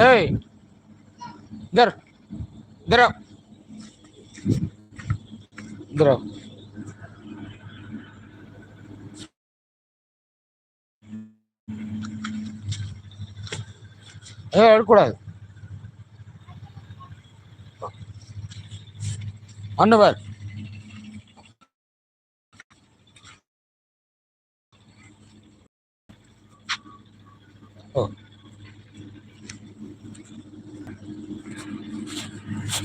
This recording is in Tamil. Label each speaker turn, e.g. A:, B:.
A: ஏய் இந்தர் இந்தரா இந்தரா ஏ அழக்கூடாது அன்னவர் ஓ Ha?